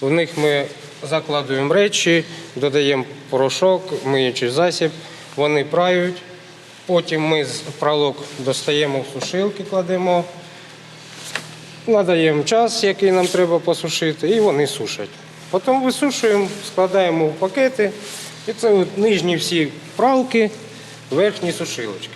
В них ми закладуємо речі, додаємо порошок, миючий засіб, вони прають. Потім ми з пралок достаємо в сушилки, кладемо, надаємо час, який нам треба посушити, і вони сушать. Потім висушуємо, складаємо в пакети. І це от нижні всі пралки, верхні сушилочки.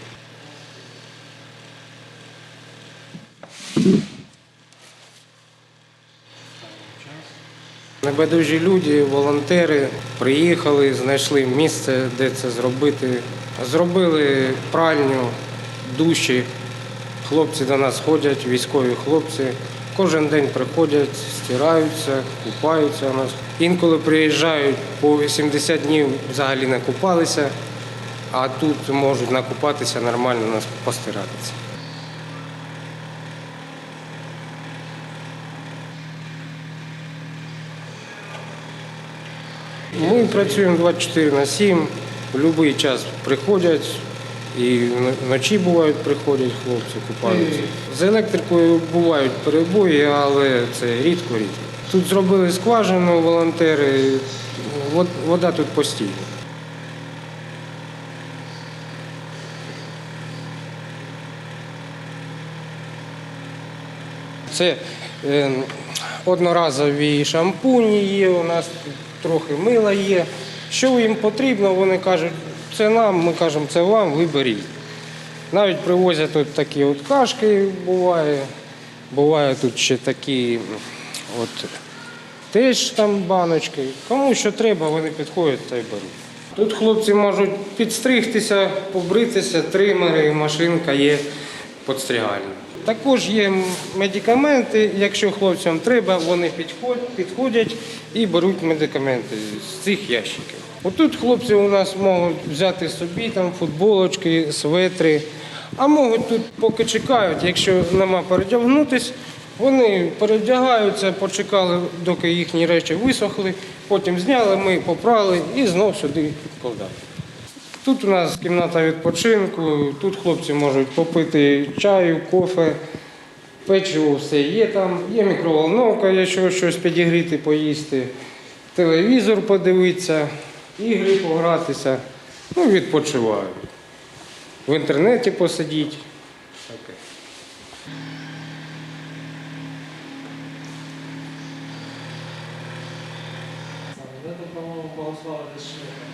Небайдужі люди, волонтери приїхали, знайшли місце, де це зробити. Зробили пральню, душі. Хлопці до нас ходять, військові хлопці. Кожен день приходять, стираються, купаються у нас. Інколи приїжджають по 80 днів взагалі не купалися, а тут можуть накупатися нормально, нас постиратися. Ми працюємо 24 на 7, в будь-який час приходять, і вночі бувають, приходять хлопці, купаються. З електрикою бувають перебої, але це рідко-рідко. Тут зробили скважину волонтери, вода тут постійна. Це е, одноразові шампуні є, у нас трохи мила є. Що їм потрібно, вони кажуть, це нам, ми кажемо, це вам, виберіть. Навіть привозять тут такі от кашки буває. Буває тут ще такі от теж там баночки. Кому що треба, вони підходять та й беруть. Тут хлопці можуть підстригтися, побритися, тримери, машинка є підстригальна. Також є медикаменти, якщо хлопцям треба, вони підходять, і беруть медикаменти з цих ящиків. Отут хлопці у нас можуть взяти собі там футболочки, светри, а можуть тут поки чекають, якщо нема передягнутись, вони передягаються, почекали, доки їхні речі висохли, потім зняли, ми попрали і знов сюди вкладали. Тут у нас кімната відпочинку, тут хлопці можуть попити чаю, кофе, печиво все є там, є мікроволновка, якщо щось підігріти, поїсти, телевізор подивитися, ігри погратися, ну відпочивають. В інтернеті посидіть. Тут, по-моєму, Богослава Дешника.